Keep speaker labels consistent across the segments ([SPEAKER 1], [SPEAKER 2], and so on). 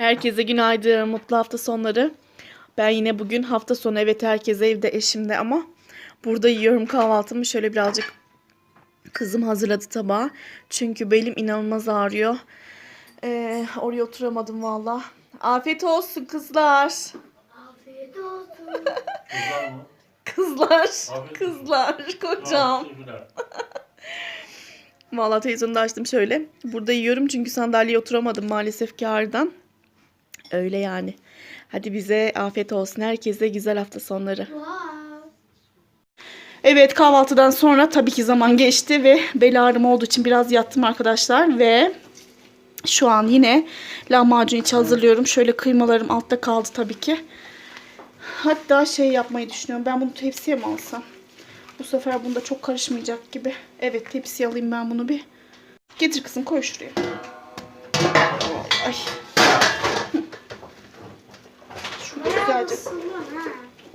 [SPEAKER 1] Herkese günaydın, mutlu hafta sonları. Ben yine bugün hafta sonu evet herkes evde eşimde ama burada yiyorum kahvaltımı. Şöyle birazcık kızım hazırladı tabağı. Çünkü belim inanılmaz ağrıyor. Ee, oraya oturamadım valla. Afiyet olsun kızlar.
[SPEAKER 2] Afiyet olsun.
[SPEAKER 3] Güzel mi?
[SPEAKER 1] Kızlar,
[SPEAKER 3] Afiyet
[SPEAKER 1] kızlar, kocam. Valla televizyonu da açtım şöyle. Burada yiyorum çünkü sandalyeye oturamadım maalesef ki ağrıdan. Öyle yani. Hadi bize afiyet olsun. Herkese güzel hafta sonları. Evet kahvaltıdan sonra tabii ki zaman geçti ve bel ağrım olduğu için biraz yattım arkadaşlar ve şu an yine lahmacun içi hazırlıyorum. Şöyle kıymalarım altta kaldı tabii ki. Hatta şey yapmayı düşünüyorum. Ben bunu tepsiye mi alsam? Bu sefer bunda çok karışmayacak gibi. Evet tepsiye alayım ben bunu bir. Getir kızım koy şuraya. Ay. Hı. Şurada güzelce.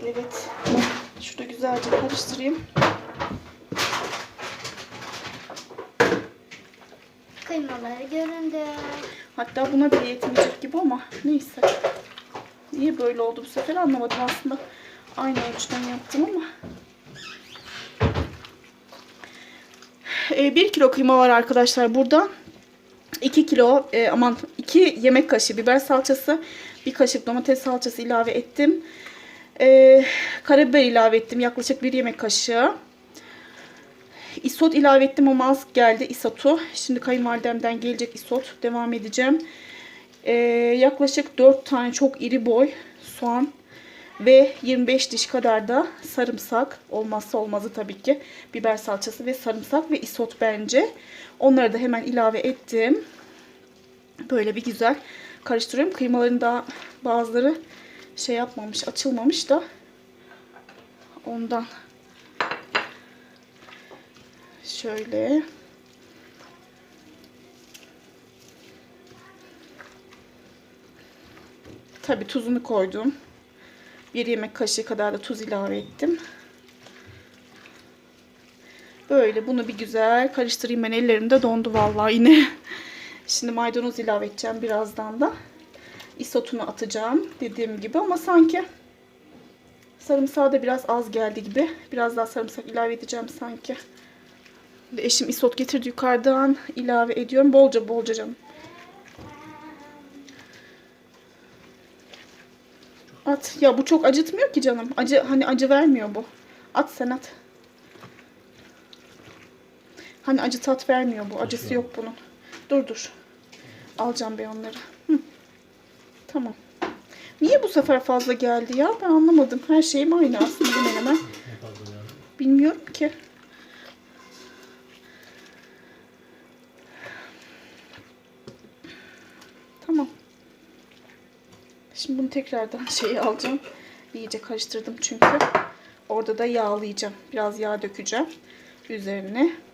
[SPEAKER 1] Evet. Şurada güzelce karıştırayım.
[SPEAKER 2] Kıymaları göründü.
[SPEAKER 1] Hatta buna bile yetmeyecek gibi ama neyse. Niye böyle oldu bu sefer anlamadım aslında. Aynı ölçüden yaptım ama. Ee, 1 kilo kıyma var arkadaşlar burada. 2 kilo e, aman 2 yemek kaşığı biber salçası, bir kaşık domates salçası ilave ettim. Ee, karabiber ilave ettim yaklaşık bir yemek kaşığı. Isot ilave ettim ama az geldi isotu. Şimdi kayınvalidemden gelecek isot. Devam edeceğim. Ee, yaklaşık 4 tane çok iri boy soğan ve 25 diş kadar da sarımsak. Olmazsa olmazı tabii ki. Biber salçası ve sarımsak ve isot bence. Onları da hemen ilave ettim. Böyle bir güzel karıştırıyorum. Kıymaların daha bazıları şey yapmamış, açılmamış da ondan Şöyle. Tabi tuzunu koydum. Bir yemek kaşığı kadar da tuz ilave ettim. Böyle bunu bir güzel karıştırayım ben ellerimde dondu vallahi yine. Şimdi maydanoz ilave edeceğim birazdan da. Isotunu atacağım dediğim gibi ama sanki sarımsağı da biraz az geldi gibi. Biraz daha sarımsak ilave edeceğim sanki. Eşim isot getirdi yukarıdan. ilave ediyorum. Bolca bolca canım. At. Ya bu çok acıtmıyor ki canım. Acı hani acı vermiyor bu. At sen at. Hani acı tat vermiyor bu. Acısı yok bunun. Dur dur. Alacağım ben onları. Hı. Tamam. Niye bu sefer fazla geldi ya? Ben anlamadım. Her şeyim aynı aslında hemen hemen. Bilmiyorum ki. Tamam. Şimdi bunu tekrardan şeyi alacağım. İyice karıştırdım çünkü. Orada da yağlayacağım. Biraz yağ dökeceğim üzerine.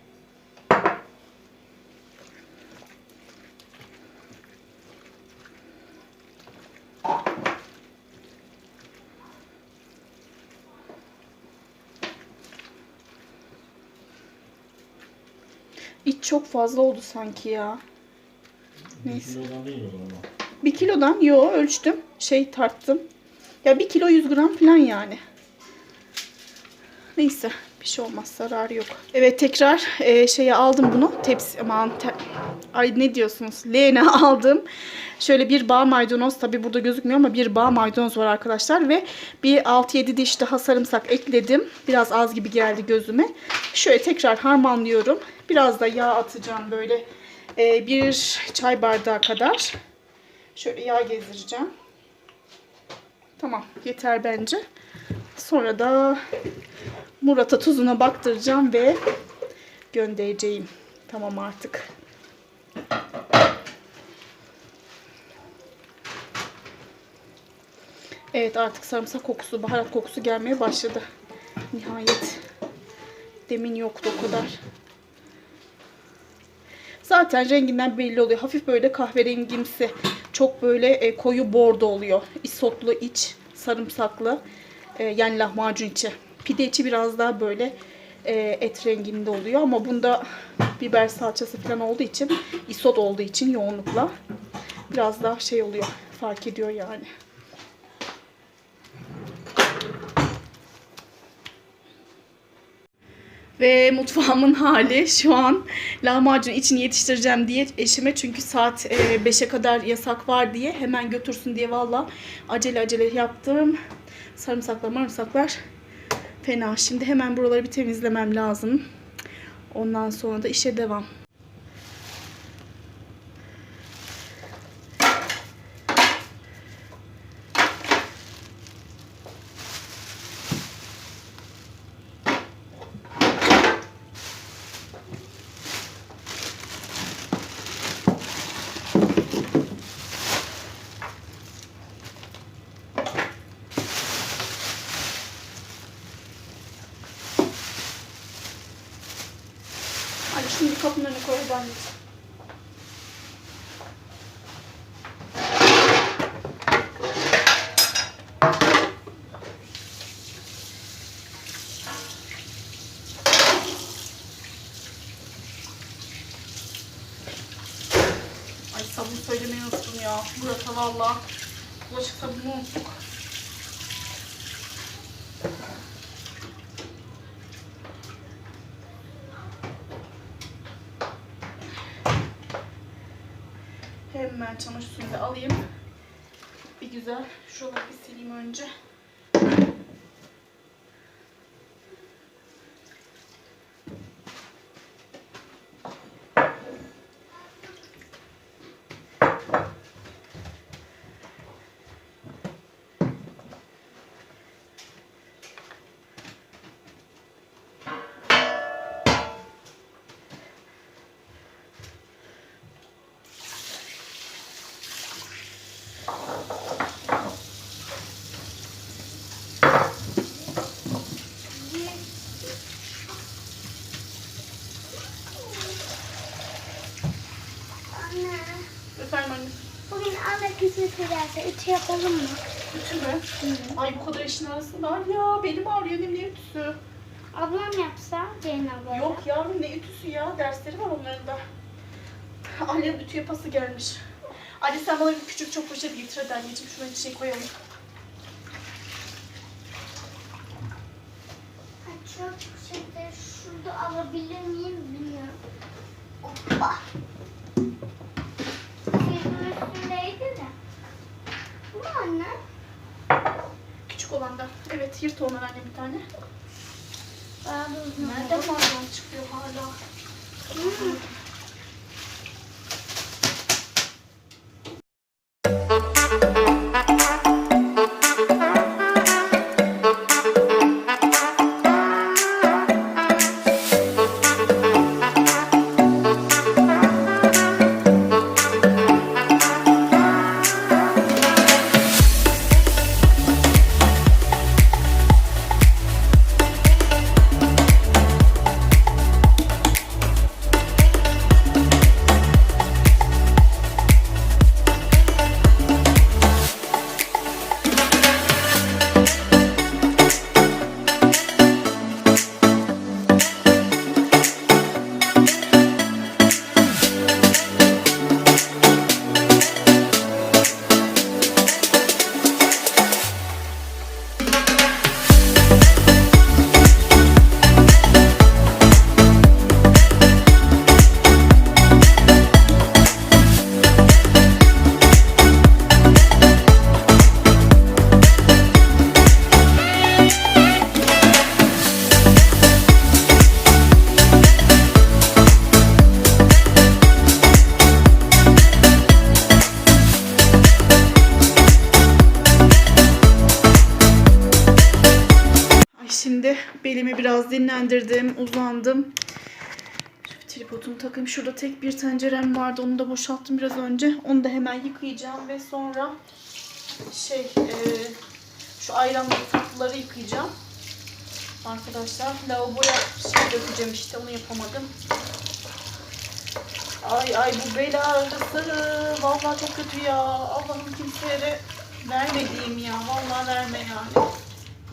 [SPEAKER 1] İç çok fazla oldu sanki ya. Neyse.
[SPEAKER 3] Bir kilodan değil o zaman.
[SPEAKER 1] Bir kilodan yo ölçtüm. Şey tarttım. Ya bir kilo 100 gram falan yani. Neyse bir şey olmaz zararı yok. Evet tekrar e, şeye aldım bunu. Tepsi aman te- ay ne diyorsunuz? Leğene aldım. Şöyle bir bağ maydanoz tabi burada gözükmüyor ama bir bağ maydanoz var arkadaşlar ve bir 6-7 diş daha sarımsak ekledim. Biraz az gibi geldi gözüme. Şöyle tekrar harmanlıyorum. Biraz da yağ atacağım böyle e, bir çay bardağı kadar. Şöyle yağ gezdireceğim. Tamam yeter bence. Sonra da Murat'a tuzuna baktıracağım ve göndereceğim. Tamam artık. Evet artık sarımsak kokusu, baharat kokusu gelmeye başladı. Nihayet. Demin yoktu o kadar. Zaten renginden belli oluyor. Hafif böyle kahverengimsi. Çok böyle e, koyu bordo oluyor. Isotlu iç, sarımsaklı. E, yani lahmacun içi. Pide içi biraz daha böyle e, et renginde oluyor. Ama bunda biber salçası falan olduğu için, isot olduğu için yoğunlukla biraz daha şey oluyor. fark ediyor yani. Ve mutfağımın hali şu an lahmacun için yetiştireceğim diye eşime çünkü saat 5'e kadar yasak var diye hemen götürsün diye valla acele acele yaptım. Sarımsaklar marımsaklar fena. Şimdi hemen buraları bir temizlemem lazım. Ondan sonra da işe devam. Ay şimdi kapının gideceğim. Ay sabun söylemeyi unuttum ya. Burası valla. Bulaşık sabunu unuttuk. Hemen çamaşır suyunu da alayım. Bir güzel şuraları bir sileyim önce.
[SPEAKER 2] Anne.
[SPEAKER 1] Efendim anne.
[SPEAKER 2] Bugün anne kızı ederse ütü yapalım mı?
[SPEAKER 1] Ütü mü? Ay bu kadar işin arasında var ya. Belim ağrıyor. Ne, ne ütüsü?
[SPEAKER 2] Ablam yapsa Ceylin abla.
[SPEAKER 1] Yok yavrum ne ütüsü ya? Dersleri var onların da. Ali'nin ütü yapası gelmiş. Ali sen bana bir küçük çok poşet getir hadi anneciğim. Şuna bir şey koyalım.
[SPEAKER 2] Çok şeyde şurada alabilir miyim bilmiyorum. Hoppa. Sizin üstündeydi de. Bu mu anne?
[SPEAKER 1] Küçük olan da. Evet yırt ondan anne bir tane.
[SPEAKER 2] Daha da uzun.
[SPEAKER 1] Nerede mardan çıkıyor hala?
[SPEAKER 2] Hmm.
[SPEAKER 1] Şimdi belimi biraz dinlendirdim, uzandım. Şu tripodumu takayım. Şurada tek bir tencerem vardı. Onu da boşalttım biraz önce. Onu da hemen yıkayacağım ve sonra şey e, şu ayranları tatlıları yıkayacağım. Arkadaşlar lavaboya şey dökeceğim işte onu yapamadım. Ay ay bu bel ağrısı vallahi çok kötü ya. Allah'ım kimseye de vermediğim ya. Vallahi verme yani.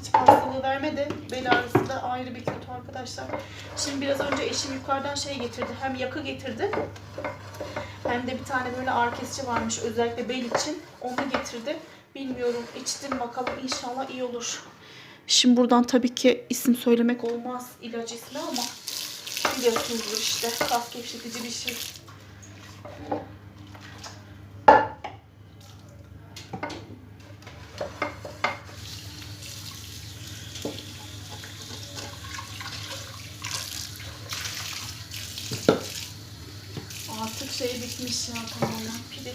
[SPEAKER 1] Hiç hastalığı verme de bel ağrısı da ayrı bir kötü arkadaşlar. Şimdi biraz önce eşim yukarıdan şey getirdi. Hem yakı getirdi. Hem de bir tane böyle ağrı kesici varmış özellikle bel için. Onu getirdi. Bilmiyorum içtim bakalım inşallah iyi olur. Şimdi buradan tabii ki isim söylemek olmaz ilaç ismi ama biliyorsunuzdur işte kas gevşetici bir şey. Bitmiş ya tamamen pili.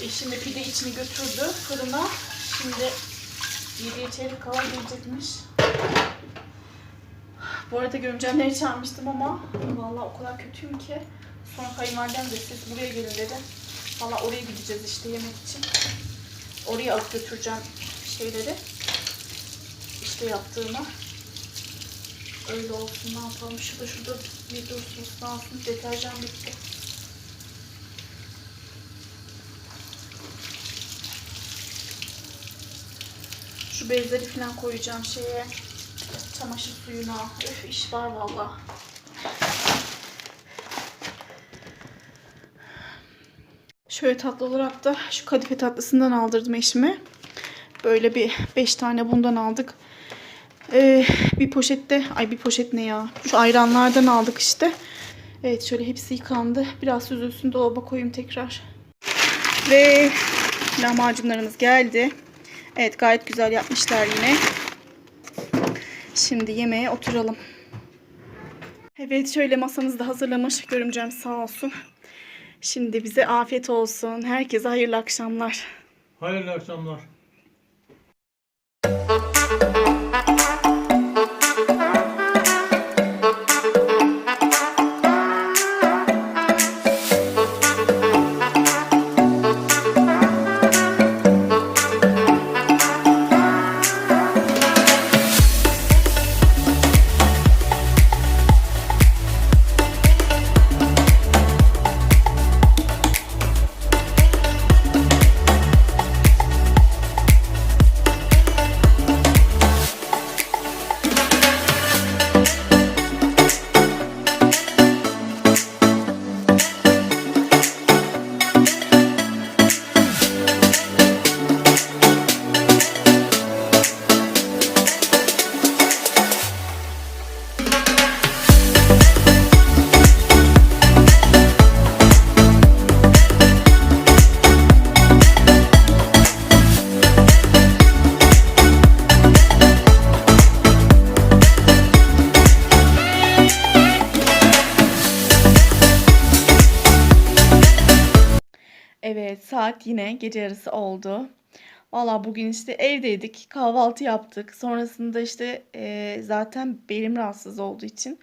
[SPEAKER 1] E şimdi pide içini götürdü fırına. Şimdi yedi çeyrek kala gelecekmiş. Bu arada görümcemleri çağırmıştım ama vallahi o kadar kötüyüm ki. Sonra kayınvalidem de siz buraya gelin dedi. Valla oraya gideceğiz işte yemek için. Oraya alıp götüreceğim şeyleri. İşte yaptığımı. Öyle olsun ne yapalım. Şurada şurada bir dursun ıslansın. Deterjan bitti. Şu bezleri falan koyacağım şeye. Çamaşır suyuna. Öf iş var valla. Şöyle tatlı olarak da şu kadife tatlısından aldırdım eşime. Böyle bir 5 tane bundan aldık. Ee, bir poşette, ay bir poşet ne ya? Şu ayranlardan aldık işte. Evet şöyle hepsi yıkandı. Biraz süzülsün dolaba koyayım tekrar. Ve lahmacunlarımız geldi. Evet gayet güzel yapmışlar yine. Şimdi yemeğe oturalım. Evet şöyle masamızı da hazırlamış. Görümcem sağ olsun. Şimdi bize afiyet olsun. Herkese hayırlı akşamlar.
[SPEAKER 3] Hayırlı akşamlar.
[SPEAKER 1] Saat yine gece yarısı oldu. Valla bugün işte evdeydik. Kahvaltı yaptık. Sonrasında işte eee, zaten belim rahatsız olduğu için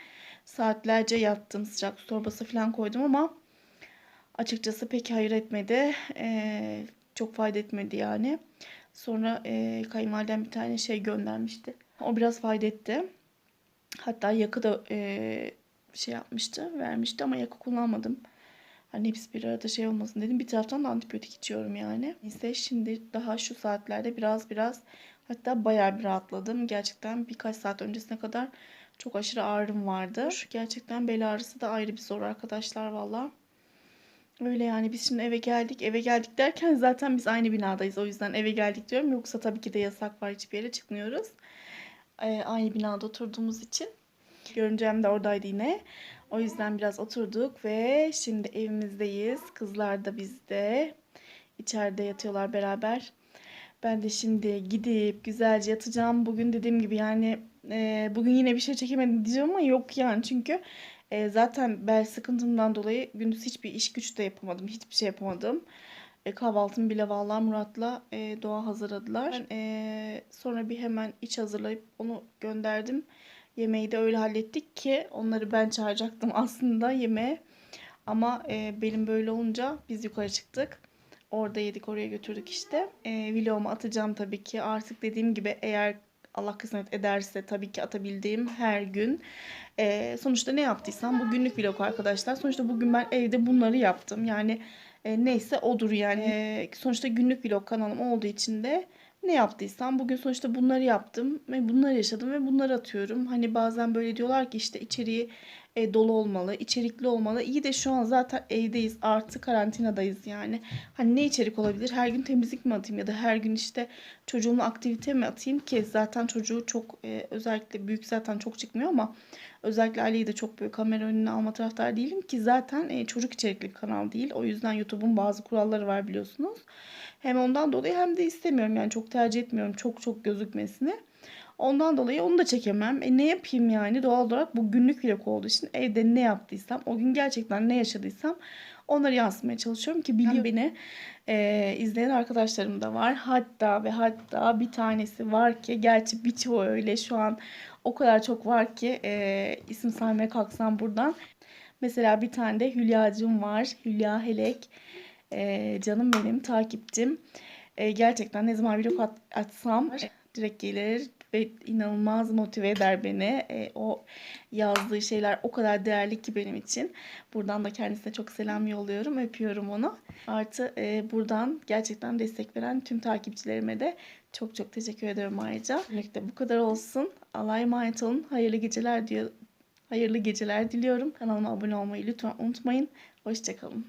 [SPEAKER 1] saatlerce yattım. Sıcak su torbası falan koydum ama açıkçası pek hayır etmedi. Eee, çok fayda etmedi yani. Sonra eee kayınvalidem bir tane şey göndermişti. O biraz fayda etti. Hatta yakı da eee, şey yapmıştı, vermişti ama yakı kullanmadım. Hani hepsi bir arada şey olmasın dedim. Bir taraftan da antibiyotik içiyorum yani. Neyse şimdi daha şu saatlerde biraz biraz hatta bayağı bir rahatladım. Gerçekten birkaç saat öncesine kadar çok aşırı ağrım vardı. Gerçekten bel ağrısı da ayrı bir zor arkadaşlar valla. Öyle yani biz şimdi eve geldik. Eve geldik derken zaten biz aynı binadayız. O yüzden eve geldik diyorum. Yoksa tabii ki de yasak var. Hiçbir yere çıkmıyoruz. Ee, aynı binada oturduğumuz için. Görümcem de oradaydı yine. O yüzden biraz oturduk ve şimdi evimizdeyiz. Kızlar da bizde. İçeride yatıyorlar beraber. Ben de şimdi gidip güzelce yatacağım. Bugün dediğim gibi yani e, bugün yine bir şey çekemedim diyeceğim ama yok yani. Çünkü e, zaten bel sıkıntımdan dolayı gündüz hiçbir iş güç de yapamadım. Hiçbir şey yapamadım. E, kahvaltımı bile vallahi Murat'la e, Doğa hazırladılar. Ben, e, sonra bir hemen iç hazırlayıp onu gönderdim. Yemeği de öyle hallettik ki onları ben çağıracaktım aslında yemeğe. Ama e, benim böyle olunca biz yukarı çıktık. Orada yedik oraya götürdük işte. E, vloguma atacağım tabii ki. Artık dediğim gibi eğer Allah kısmet ederse tabii ki atabildiğim her gün. E, sonuçta ne yaptıysam bu günlük vlog arkadaşlar. Sonuçta bugün ben evde bunları yaptım. Yani E, neyse odur yani. E, sonuçta günlük vlog kanalım olduğu için de ne yaptıysam bugün sonuçta bunları yaptım ve bunları yaşadım ve bunları atıyorum. Hani bazen böyle diyorlar ki işte içeriği e, dolu olmalı, içerikli olmalı. İyi de şu an zaten evdeyiz, artı karantinadayız yani. Hani ne içerik olabilir? Her gün temizlik mi atayım ya da her gün işte çocuğumla aktivite mi atayım ki zaten çocuğu çok e, özellikle büyük zaten çok çıkmıyor ama özellikle Ali'yi de çok böyle kamera önüne alma taraftar değilim ki zaten e, çocuk içerikli kanal değil. O yüzden YouTube'un bazı kuralları var biliyorsunuz. Hem ondan dolayı hem de istemiyorum yani çok tercih etmiyorum çok çok gözükmesini. Ondan dolayı onu da çekemem. E ne yapayım yani doğal olarak bu günlük vlog olduğu için evde ne yaptıysam o gün gerçekten ne yaşadıysam onları yansıtmaya çalışıyorum ki biliyor beni e, izleyen arkadaşlarım da var. Hatta ve hatta bir tanesi var ki gerçi birçoğu öyle şu an o kadar çok var ki e, isim saymaya kalksam buradan. Mesela bir tane de Hülya'cığım var. Hülya Helek. E, canım benim takipçim. E, gerçekten ne zaman vlog at- atsam direkt gelir ve inanılmaz motive eder beni. E, o yazdığı şeyler o kadar değerli ki benim için. Buradan da kendisine çok selam yolluyorum. Öpüyorum onu. Artı e, buradan gerçekten destek veren tüm takipçilerime de çok çok teşekkür ederim ayrıca. Birlikte bu kadar olsun. Allah'a emanet olun. Hayırlı geceler diyor. Hayırlı geceler diliyorum. Kanalıma abone olmayı lütfen unutmayın. Hoşçakalın.